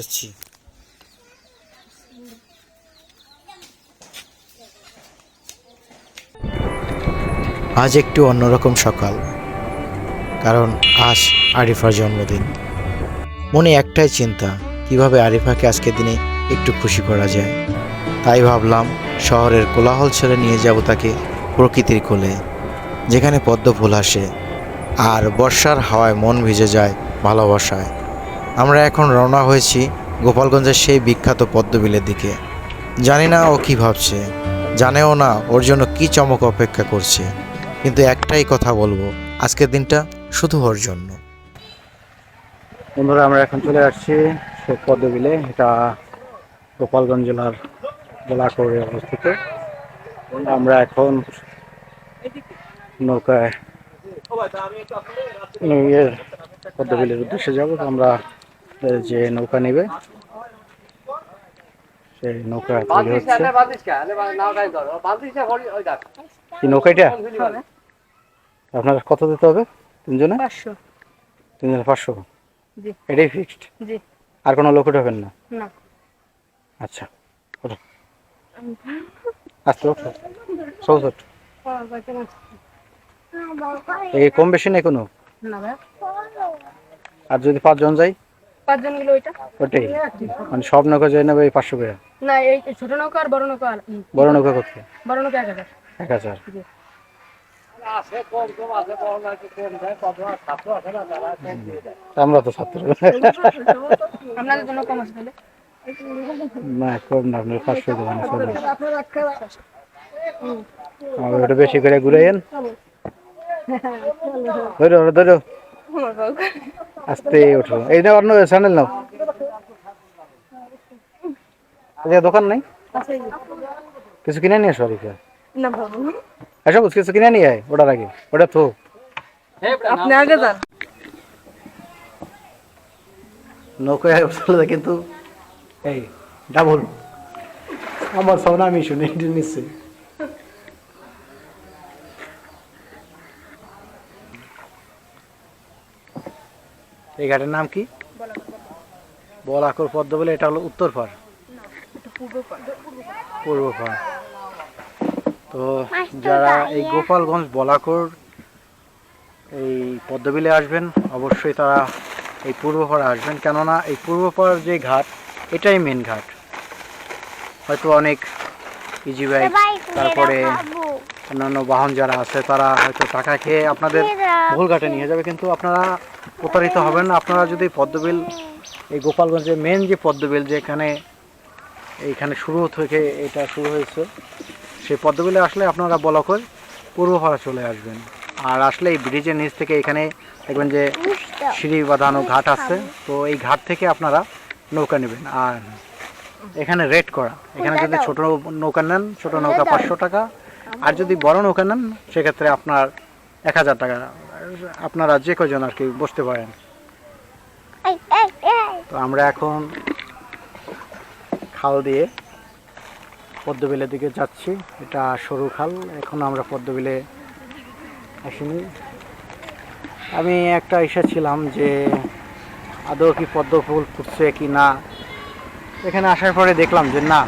যাচ্ছি। আজ একটু অন্যরকম সকাল, কারণ আজ আরিফার জন্মদিন। মনে একটাই চিন্তা, কীভাবে আরিফাকে আজকের দিনে একটু খুশি করা যায়। তাই ভাবলাম, শহরের কোলাহল ছেড়ে নিয়ে যাব তাকে প্রকৃতির কোলে, যেখানে পদ্ম ফুল আসে, আর বর্ষার হাওয়ায় মন ভিজে যায় ভালোবাসায়। আমরা এখন রওনা হয়েছি গোপালগঞ্জের সেই বিখ্যাত পদ্মবিলের দিকে। জানি না ও কি ভাবছে, জানেও না ওর জন্য কি চমক অপেক্ষা করছে, কিন্তু একটাই কথা বলব, আজকের দিনটা শুধু ওর জন্য। বন্ধুরা, আমরা এখন চলে আসছি পদ্মবিলে, এটা গোপালগঞ্জ জেলার জেলাকরে অবস্থিত। আমরা এখন নৌকায় পদ্মবিলের উদ্দেশ্যে যাব। আমরা যে নৌকা নেবে সেই নৌকা তৈরি হচ্ছে। কি নৌকাইটা? আপনার কত দিতে হবে তিনজনে? পাঁচশো। তিনজনে পাঁচশো? এটাই ফিক্সড আর কোনো লোক উঠাবেন না? না। আচ্ছা ওঠো। আস্তে ওঠো। এই কম বেশি নেই কোনো? আর যদি পাঁচজন যাই? পাঁচজন গেলে ওইটা? ওটাই। মানে সব নৌকা যাই নেবে এই পাঁচশো করে? না এই ছোট নৌকা আর বড় নৌকা বড় নৌকা করতে বড় নৌকা এক হাজার। এক হাজার। আমরা তো ছাত্র আপনাদের জন্য কম আছে তাহলে? না কম না আপনার পাঁচশো দেবেন আমার ওটা বেশি করে ঘুরাইয়েন। ধরো ধরো। আস্তে ওঠো। এই না অন্য নাও। আচ্ছা দোকান নাই? যে। কিছু কিনে নিয়ে আসো না বাবু এসব কিছু কিনে নিয়ে আয় ওটার আগে। ওটা তো আপনি আগে যান। নৌকায় চলে কিন্তু এই ডাবল আমার সব না আমি শুনে নিচ্ছে। এই ঘাটের নাম কি? বলাকর পদ্ম বলে এটা হলো উত্তর পাড়। পূর্ব পাড়। তো যারা এই গোপালগঞ্জ বলাকর এই পদ্মবিলে আসবেন অবশ্যই তারা এই পূর্বপাড়া আসবেন। কেননা এই পূর্বপাড়ার যে ঘাট এটাই মেন ঘাট। হয়তো অনেক ইজি বাইক তারপরে অন্যান্য বাহন যারা আছে, তারা হয়তো টাকা খেয়ে আপনাদের ভুল ঘাটে নিয়ে যাবে, কিন্তু আপনারা প্রতারিত হবেন আপনারা যদি পদ্মবিল, এই গোপালগঞ্জের মেন যে পদ্মবিল যেখানে, এইখানে শুরু থেকে এটা শুরু হয়েছে, সেই পদ্মবিলে আসলে আপনারা বলকর পূর্বপাড়া চলে আসবেন। আর আসলে এই ব্রিজের নিচ থেকে এখানে দেখবেন যে সিঁড়ি বাঁধানো ঘাট আছে, তো এই ঘাট থেকে আপনারা নৌকা নেবেন। আর এখানে রেট করা, এখানে যদি ছোট নৌকা নেন, ছোট নৌকা পাঁচশো টাকা আর যদি বড় নৌকা নেন সেক্ষেত্রে আপনার এক হাজার টাকা আপনারা যে কজন আর কি বসতে পারেন। তো আমরা এখন খাল দিয়ে পদ্মবিলের দিকে যাচ্ছি। এটা সরু খাল এখন আমরা পদ্মবিলে আসিনি। আমি একটা ইসে ছিলাম যে আদৌ কি পদ্ম ফুল ফুটছে কি না। এখানে আসার পরে দেখলাম যে না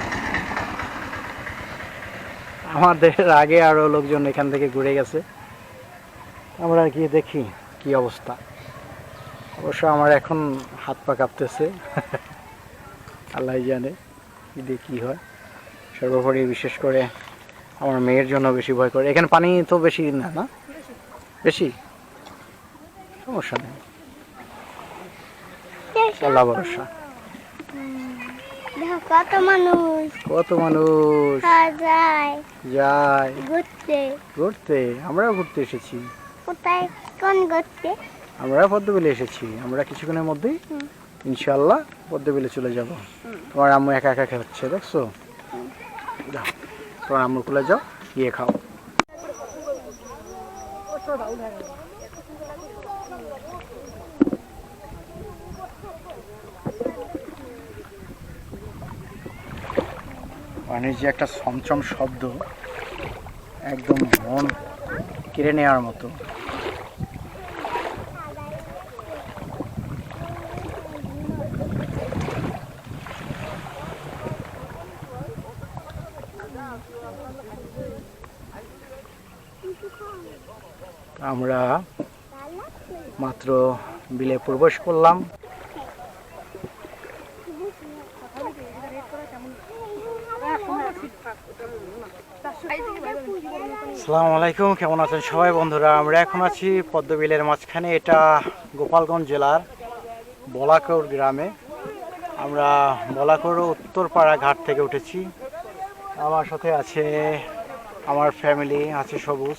আমাদের আগে আরও লোকজন এখান থেকে ঘুরে গেছে। আমরা গিয়ে দেখি কি অবস্থা। অবশ্য আমার এখন হাত পা কাঁপতেছে। আল্লাহ জানে দিয়ে কী হয়। সর্বোপরি বিশেষ করে আমার মেয়ের জন্য বেশি ভয় করে। এখানে পানি তো বেশি না না? বেশি? সমস্যা নেই। আল্লাহ ভরসা। কত মানুষ? কত মানুষ? যায়। যায়। ঘুরতে। ঘুরতে? আমরাও ঘুরতে এসেছি। কোথায়? কোন ঘুরতে? আমরা পদ্মবিলে এসেছি। আমরা কিছুক্ষণের মধ্যেই ইনশাল্লাহ পদ্মবিলে চলে যাব। তোমার আম্মু একা একা খাচ্ছে দেখছ? যাও তোমার আম্মুর কুলে যাও গিয়ে খাও। মানে যে একটা সমচম শব্দ একদম মন কেড়ে নেওয়ার মতো। আমরা মাত্র বিলে প্রবেশ করলাম। আসসালামু আলাইকুম, কেমন আছেন সবাই বন্ধুরা? আমরা এখন আছি পদ্মবিলের মাঝখানে, এটা গোপালগঞ্জ জেলার বলাকৌর গ্রামে। আমরা বলাকৌর উত্তরপাড়া ঘাট থেকে উঠেছি। আমার সাথে আছে আমার ফ্যামিলি আছে সবুজ।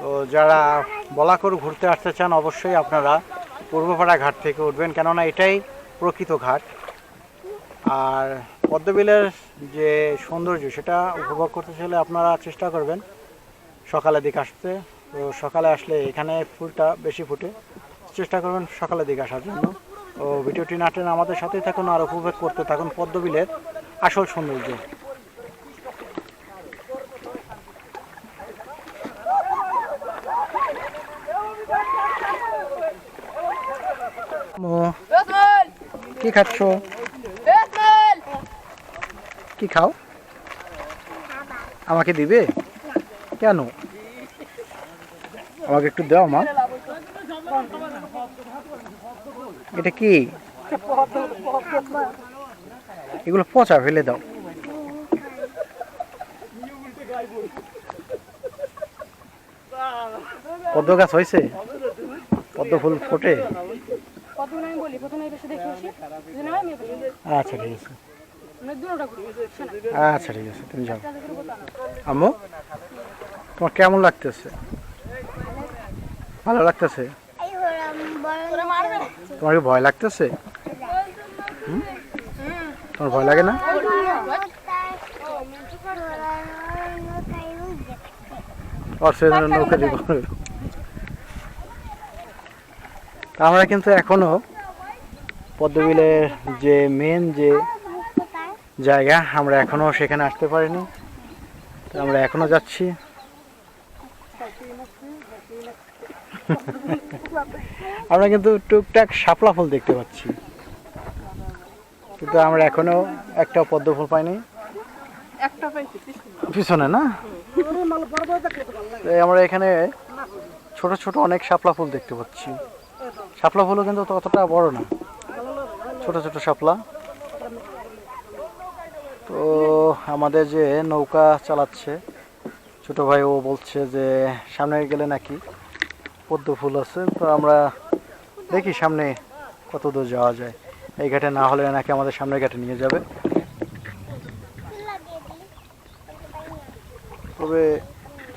তো যারা বলাকর ঘুরতে আসতে চান, অবশ্যই আপনারা পূর্বপাড়া ঘাট থেকে উঠবেন। কেননা এটাই প্রকৃত ঘাট। আর পদ্মবিলের যে সৌন্দর্য সেটা উপভোগ করতে চাইলে আপনারা চেষ্টা করবেন। সকালের দিকে আসতে। তো সকালে আসলে এখানে ফুলটা বেশি ফুটে। চেষ্টা করবেন সকালের দিকে আসার জন্য। ও ভিডিওটি নাটেন আমাদের সাথেই থাকুন আর উপভোগ করতে থাকুন পদ্মবিলের আসল সৌন্দর্য। কি খাচ্ছ? কি খাও? আমাকে দিবে? কেন? আমাকে একটু দাও মা। এটা কি? এগুলো পচা ফেলে দাও। পদ্ম গাছ হয়েছে? পদ্ম ফুল ফোটে। আচ্ছা ঠিক আছে আমরা দুটোটা করি শোনা আচ্ছা ঠিক আছে তুমি যাও। আম্মু তোমার কেমন লাগতেছে? ভালো লাগতেছে? তোমার কি ভয় লাগতেছে? হুম? তোমার ভয় লাগে না? নৌকা করে। আমরা কিন্তু এখনও পদ্মবিলের যে মেন যে জায়গা আমরা এখনও সেখানে আসতে পারিনি। তো আমরা এখনও যাচ্ছি। আমরা কিন্তু টুকটাক শাপলা ফুল দেখতে পাচ্ছি। কিন্তু আমরা এখনও একটা পদ্ম ফুল পাইনি। পিছনে। না? আমরা এখানে ছোট ছোট অনেক শাপলা ফুল দেখতে পাচ্ছি। শাপলা ফুলও কিন্তু ততটা বড় না। ছোট ছোট শাপলা। তো আমাদের যে নৌকা চালাচ্ছে, ছোট ভাই ও বলছে যে সামনে গেলে নাকি পদ্ম ফুল আছে, তো আমরা দেখি সামনে কত দূর যাওয়া যায়। এই ঘাটে না হলে নাকি আমাদের সামনের ঘাটে নিয়ে যাবে। তবে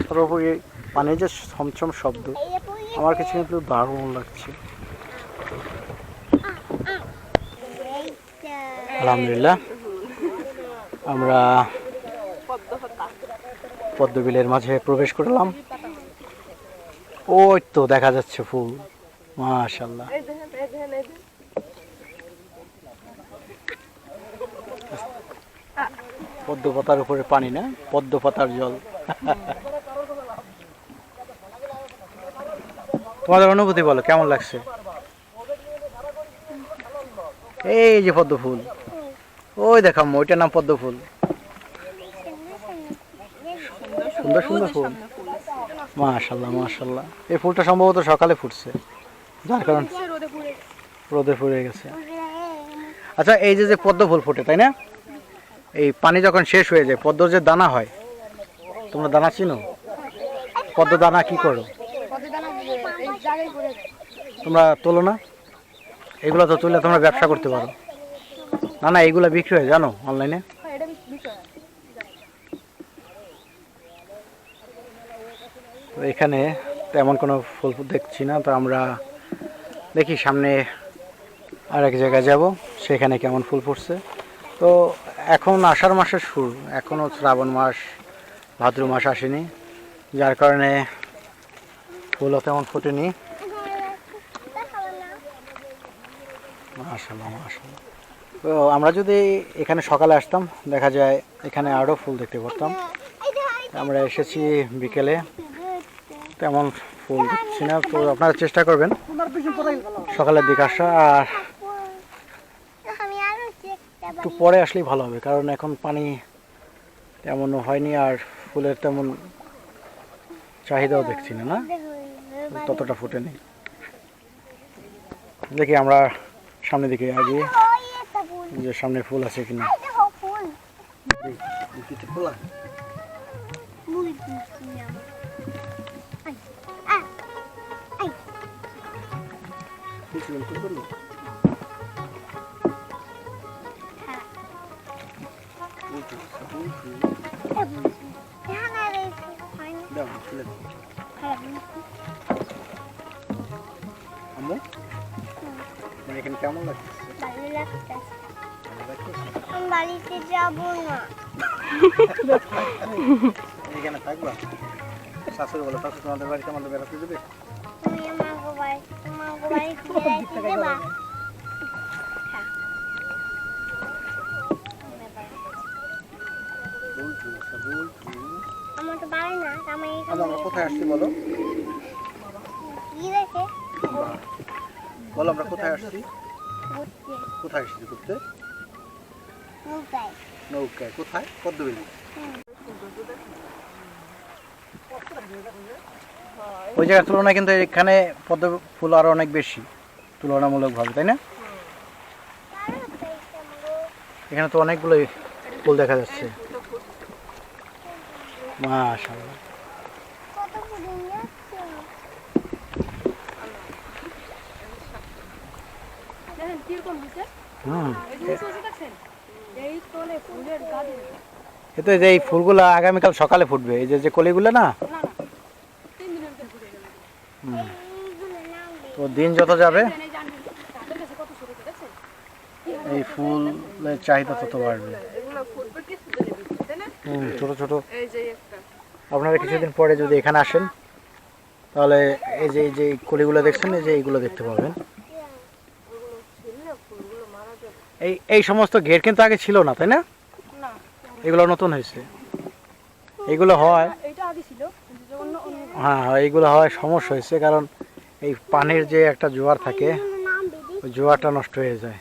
সর্বোপরি পানির যে ছমছম শব্দ, আমার কাছে কিন্তু দারুণ লাগছে। আলহামদুলিল্লাহ। আমরা পদ্মবিলের মাঝে প্রবেশ করলাম। ওই তো দেখা যাচ্ছে ফুল। মাশাল্লাহ পদ্ম পাতার উপরে পানি না? পদ্ম পাতার জল। তোমাদের অনুভূতি বলো, কেমন লাগছে? এই যে পদ্ম ফুল ওই দেখাম, ওইটার নাম পদ্ম ফুল। সুন্দর সুন্দর ফুল। মাশাল্লাহ মাশাল্লাহ। এই ফুলটা সম্ভবত সকালে ফুটছে, যার কারণ রোদে ফুরে গেছে। আচ্ছা এই যে যে পদ্ম ফুল ফোটে, তাই না? এই পানি যখন শেষ হয়ে যায়, পদ্মর যে দানা হয়, তোমরা দানা চিনো? পদ্ম দানা কি করে? তোমরা তোলো না? এগুলো তো তুলে তোমরা ব্যবসা করতে পারো। না না এগুলো বিক্রি হয় জানো অনলাইনে হ্যাঁ তো এখানে তেমন কোনো ফুল দেখছি না তো আমরা দেখি সামনে আর এক জায়গায় যাব সেখানে কেমন ফুল ফুটছে। তো এখন আষাঢ় মাসের শুরু এখনও শ্রাবণ মাস ভাদ্র মাস আসেনি যার কারণে ফুলও তেমন ফোটেনি। মাশাল্লাহ মাশাল্লাহ তো আমরা যদি এখানে সকালে আসতাম, দেখা যায় এখানে আরও ফুল দেখতে পারতাম। আমরা এসেছি বিকেলে, তেমন ফুল দেখছি না। তো আপনারা চেষ্টা করবেন সকালের দিকে আসা, আর একটু পরে আসলেই ভালো হবে, কারণ এখন পানি তেমন হয়নি, আর ফুলের তেমন চাহিদাও দেখছি না না? ততটা ফুটে নেই। দেখি আমরা সামনের দিকে আগিয়ে। যে সামনে ফুল আছে কিনা। আমি। হ্যাঁ? আম্মু? মানে এখানে কেমন লাগছে? ভালো লাগছে। বাড়িতে যাব না। এখানে থাকবা? শাশুড়ি বলে শাশুড়ি তোমাদের বাড়িতে আমাদের বেড়াতে দেবে তুমি আমাকে বাড়ি আমাকে বাড়িতে যেতে দেবা হ্যাঁ। আমার তো বাড়ি না আমি আমরা কোথায় আসছি বলো? কি দেখে? বলো আমরা কোথায় আসছি? কোথায় আসছি ঘুরতে? নৌকায়। নৌকায়। কোথায়? পদ্মবিলি ওই জায়গার তুলনায় কিন্তু এখানে পদ্ম ফুল আরও অনেক বেশি তুলনামূলকভাবে তাই না? এখানে তো অনেকগুলোই ফুল দেখা যাচ্ছে। মাশাআল্লাহ। হুম। এই জিনিস হচ্ছে দেখছেন এই তলে ফুলের গাড়ি এ তো এই যে এই ফুলগুলো আগামীকাল সকালে ফুটবে এই যে কলিগুলো না? তো দিন যত যাবে? এই ফুলের চাহিদা তত বাড়বে। ছোট ছোট। আপনারা কিছুদিন পরে যদি এখানে আসেন তাহলে এই যে এই যে কলিগুলো দেখছেন এই যে এইগুলো দেখতে পাবেন। এই এই সমস্ত ঘের কিন্তু আগে ছিল না তাই না? না। এগুলো নতুন হয়েছে। এগুলো হয়। এটা আগে ছিল কিন্তু যখন হ্যাঁ হ্যাঁ, এইগুলো হয় সমস্যা হয়েছে কারণ এই পানির যে একটা জোয়ার থাকে ওই জোয়ারটা নষ্ট হয়ে যায়।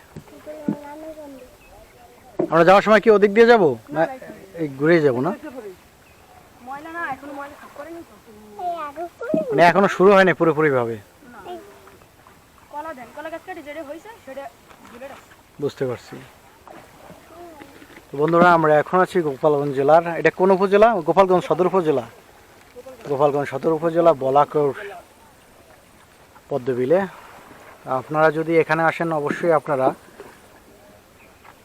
আমরা যাওয়ার সময় কি ওদিক দিয়ে যাব? না এই ঘুরে যাব না? ময়লা না এখন ময়লা সাফ করেনি তো? এই আগে মানে এখনও শুরু হয়নি পুরোপুরি ভাবে না কলা দেন কলা গাছ কাটি যেটা হয়েছে সেটা ঝুলে রাখছে বুঝতে পারছি। বন্ধুরা, আমরা এখন আছি গোপালগঞ্জ জেলার, এটা কোন উপজেলা? গোপালগঞ্জ সদর উপজেলা? গোপালগঞ্জ সদর উপজেলা, বলাকর পদ্মবিলে। আপনারা যদি এখানে আসেন, অবশ্যই আপনারা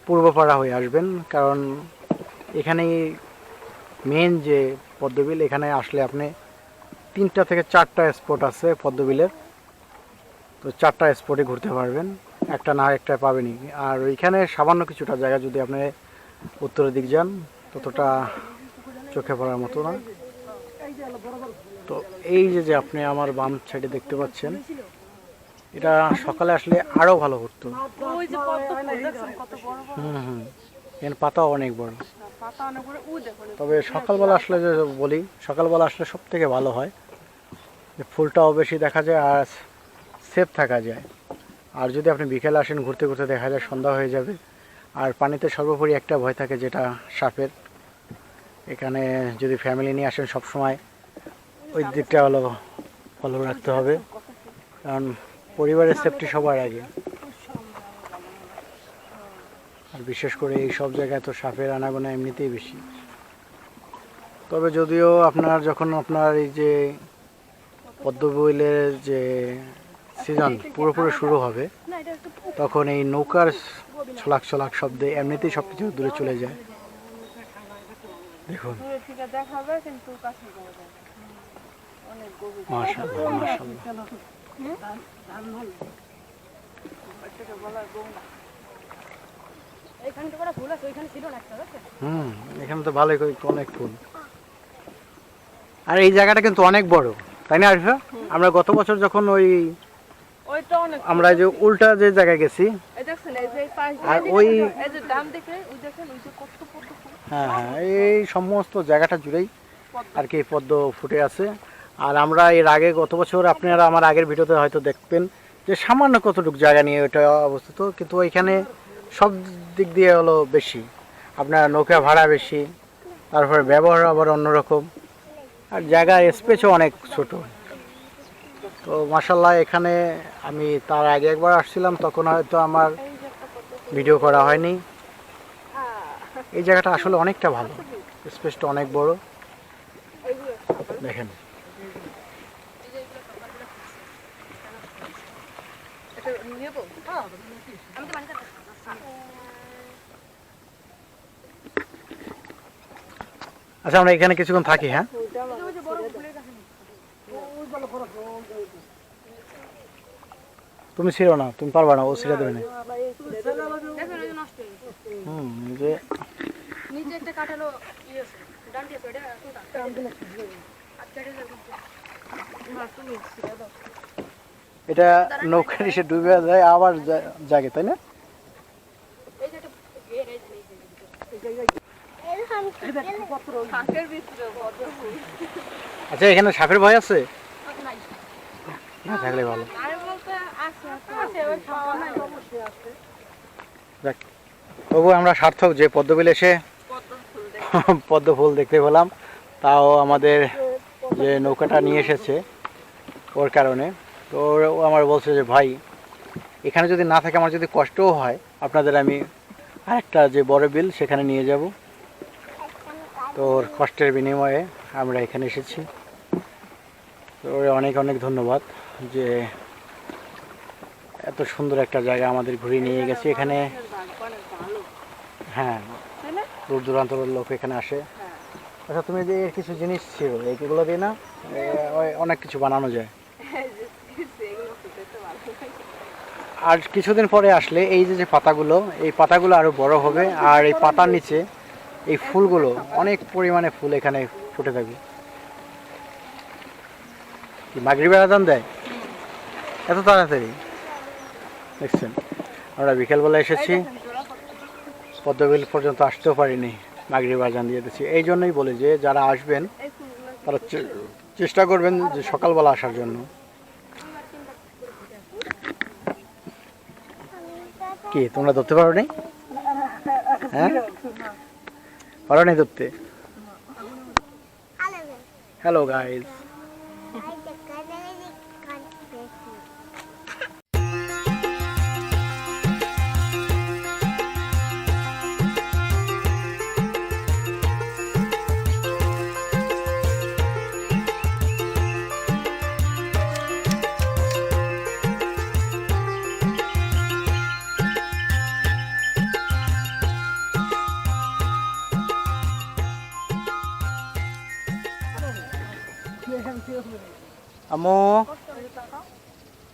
পূর্বপাড়া হয়ে আসবেন, কারণ এখানেই মেন যে পদ্মবিল, এখানে আসলে আপনি তিনটা থেকে চারটা স্পট আছে পদ্মবিলের। তো চারটা স্পটে ঘুরতে পারবেন। একটা না একটা পাবেনই আর ওইখানে সামান্য কিছুটা জায়গা যদি আপনি উত্তরের দিক যান ততটা চোখে পড়ার মতো না। তো এই যে যে আপনি আমার বাম সাইডে দেখতে পাচ্ছেন এটা সকালে আসলে আরও ভালো বড় হুম হুম এর পাতাও অনেক বড়। পাতা অনেক বড়। তবে সকালবেলা আসলে যে বলি সকালবেলা আসলে সব থেকে ভালো হয় ফুলটাও বেশি দেখা যায় আর সেফ থাকা যায়। আর যদি আপনি বিকেলে আসেন, ঘুরতে ঘুরতে দেখা যায় সন্ধ্যা হয়ে যাবে। আর পানিতে সর্বোপরি একটা ভয় থাকে, যেটা সাপের। এখানে যদি ফ্যামিলি নিয়ে আসেন সব সময় ওই দিকটা হলো ফলো রাখতে হবে। কারণ পরিবারের সেফটি সবার আগে। আর বিশেষ করে এই সব জায়গায় তো সাপের আনাগোনা এমনিতেই বেশি। তবে যদিও আপনার, যখন আপনার এই যে পদ্মবইলের যে সিজন পুরোপুরি শুরু হবে তখন এই নৌকার ছলাক ছলাক শব্দে এমনিতেই সব কিছু দূরে চলে যায়। দেখুন। হুম এখানে তো ভালোই অনেক ফুল। আর এই জায়গাটা কিন্তু অনেক বড় তাই না আরিফা? আমরা গত বছর যখন ওই আমরা যে উল্টা যে জায়গায় গেছি আর ওই- হ্যাঁ হ্যাঁ এই সমস্ত জায়গাটা জুড়েই আর কি পদ্ম ফুটে আছে। আর আমরা এর আগে গত বছর আপনারা আমার আগের ভিডিওতে হয়তো দেখবেন যে সামান্য কতটুকু জায়গা নিয়ে ওটা অবস্থিত কিন্তু ওইখানে সব দিক দিয়ে হলো বেশি। আপনার নৌকা ভাড়া বেশি তারপরে ব্যবহার আবার অন্যরকম। আর জায়গা স্পেসও অনেক ছোট। তো মাসাল্লাহ এখানে আমি তার আগে একবার আসছিলাম, তখন হয়তো আমার ভিডিও করা হয়নি। এই জায়গাটা আসলে অনেকটা ভালো, স্পেসটা অনেক বড়। দেখেন। আচ্ছা আমরা এখানে কিছুক্ষণ থাকি হ্যাঁ ওই যে বড় ফুলের কাছে তুমি ছিড়ো না তুমি পারবা না ও ছিঁড়ে দেবে না। দেখেন ওই যে নষ্ট হয়ে গেছে হুম যে নিচে একটা কাঠালো ডান্ডি আছে এটা এটা নৌকার এসে ডুবে যায় আবার জাগে তাই না? আচ্ছা এখানে সাপের ভয় আছে? না থাকলে ভালো। যাক। তবু আমরা সার্থক যে পদ্মবিল এসে পদ্ম ফুল দেখতে পেলাম, তাও আমাদের যে নৌকাটা নিয়ে এসেছে ওর কারণে। তো ও আমার বলছে যে, ভাই, এখানে যদি না থাকে আমার যদি কষ্টও হয়, আপনাদের আমি আরেকটা যে বড় বিল সেখানে নিয়ে যাব। তো ওর কষ্টের বিনিময়ে আমরা এখানে এসেছি। তো অনেক অনেক ধন্যবাদ যে এত সুন্দর একটা জায়গা আমাদের ঘুরিয়ে নিয়ে গেছে। এখানে হ্যাঁ দূর দূরান্তরের লোক এখানে আসে। আচ্ছা তুমি যে এর কিছু জিনিস ছিল এইগুলো দিয়ে না? অনেক কিছু বানানো যায়। আর কিছুদিন পরে আসলে এই যে যে পাতাগুলো, এই পাতাগুলো আরও বড় হবে। আর এই পাতার নিচে এই ফুলগুলো, অনেক পরিমাণে ফুল এখানে ফুটে থাকবে। কি, মাগরিবের আদান দেয়? এত তাড়াতাড়ি? দেখছেন, আমরা বিকেলবেলা এসেছি। পদ্মবিল পর্যন্ত আসতেও পারিনি মাগরিব আজান দিয়ে দিচ্ছি এই জন্যই বলি যে, যারা আসবেন, তারা চেষ্টা করবেন যে সকালবেলা আসার জন্য। কি, তোমরা ধরতে পারো নি হ্যাঁ? পারো নি ধরতে? Hello guys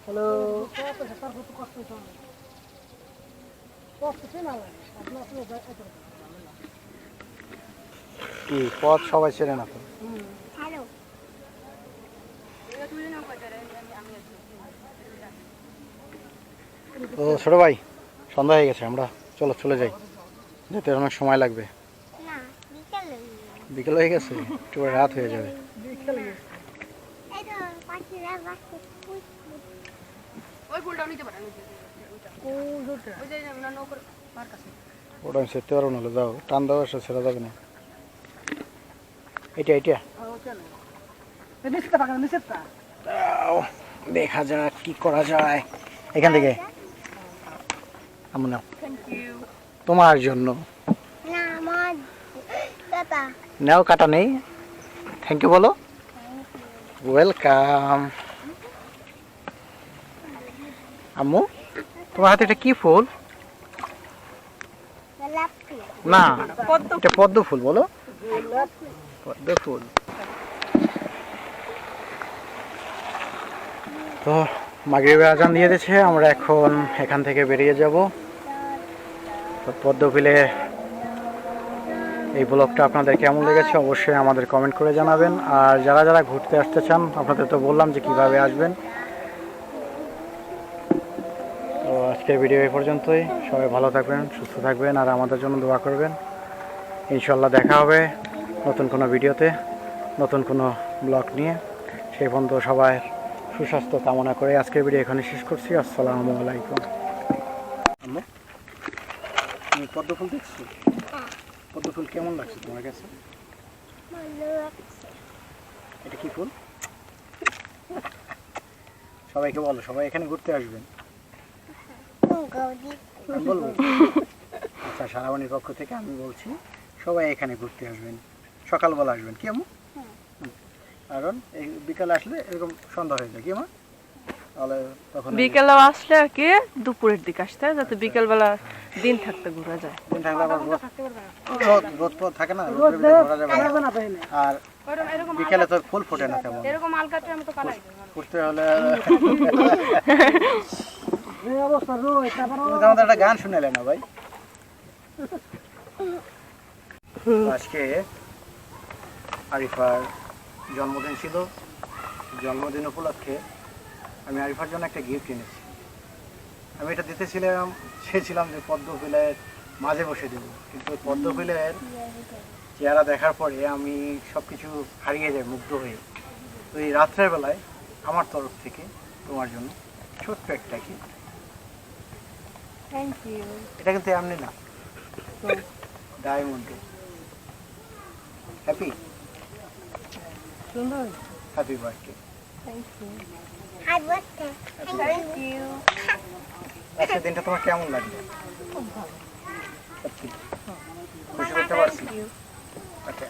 hello. কি পথ সবাই চেনে না তো? তো ছোট ভাই সন্ধ্যা হয়ে গেছে আমরা চলো চলে যাই। যেতে অনেক সময় লাগবে। বিকেলে বিকেল হয়ে গেছে একটু পরে রাত হয়ে যাবে। ওটা সেরতে পারব নাহলে যাও। টান এসে ছেড়ে যাবে না এটা এটা দেখা যাক কি করা যায়। এখান থেকে। তোমার জন্য। না নাও, কাটা নেই। থ্যাংক ইউ বলো। ওয়েলকাম আম্মু তোমার হাতে এটা কি ফুল? না এটা পদ্ম ফুল বলো। পদ্ম ফুল। তো মাগরিবে আজান দিয়ে দিয়েছে আমরা এখন এখান থেকে বেরিয়ে যাব। তো পদ্মফুলে এই ব্লগটা আপনাদের কেমন লেগেছে অবশ্যই আমাদের কমেন্ট করে জানাবেন। আর যারা যারা ঘুরতে আসতে চান আপনাদের তো বললাম যে কীভাবে আসবেন তো আজকের ভিডিও এই পর্যন্তই। সবাই ভালো থাকবেন সুস্থ থাকবেন আর আমাদের জন্য দোয়া করবেন। ইনশাল্লাহ দেখা হবে নতুন কোনো ভিডিওতে নতুন কোনো ব্লগ নিয়ে। সেই পর্যন্ত সবাই সুস্বাস্থ্য কামনা করে আজকের ভিডিও এখানে শেষ করছি। আসসালামু আলাইকুম। পদ্ম ফুল দেখছি? পদ্ম ফুল কেমন লাগছে তোমার কাছে? এটা কি ফুল? সবাইকে বলো সবাই এখানে ঘুরতে আসবেন। বলব। আচ্ছা পক্ষ থেকে আমি বলছি সবাই এখানে ঘুরতে আসবেন। সকালবেলা আসবেন। কি আমু কারণ এই বিকালে আসলে এরকম সন্ধ্যা হয়ে যায়। কি আমা তাহলে তখন ওই বিকেলেও আসলে আর কি দুপুরের দিকে আসতে হয় যাতে বিকেলবেলা দিন থাকতে ঘোরা যায়। দিন থাকলে আবার রোদ রোদ রোদ থাকে না রোদের ঘোরা যাবে আর বিকেলে তো ফুল ফোটে না তেমন। এরকম আলকাটে আমি তো পালাই একটা গান শুনেলে না ভাই? আজকে আরিফার জন্মদিন ছিল। জন্মদিন উপলক্ষে আমি আরিফার জন্য একটা গিফট এনেছি। আমি এটা দিতেছিলাম, চেয়েছিলাম যে পদ্ম ফুলের মাঝে বসে দেবো। কিন্তু পদ্ম ফুলের চেহারা দেখার পরে আমি সব কিছু হারিয়ে যাই মুগ্ধ হয়ে। তো এই রাত্রের বেলায় আমার তরফ থেকে তোমার জন্য ছোট্ট একটা কি থ্যাংক ইউ এটা কিন্তু এমনি না। ডায়মন্ড হ্যাপি সুন্দর। হ্যাপি বার্থডে থ্যাংক ইউ বসতে থ্যাংক ইউ আজকের দিনটা তোমার কেমন লাগল? সত্যি। খুশি করতে পারছি। ইউ আচ্ছা।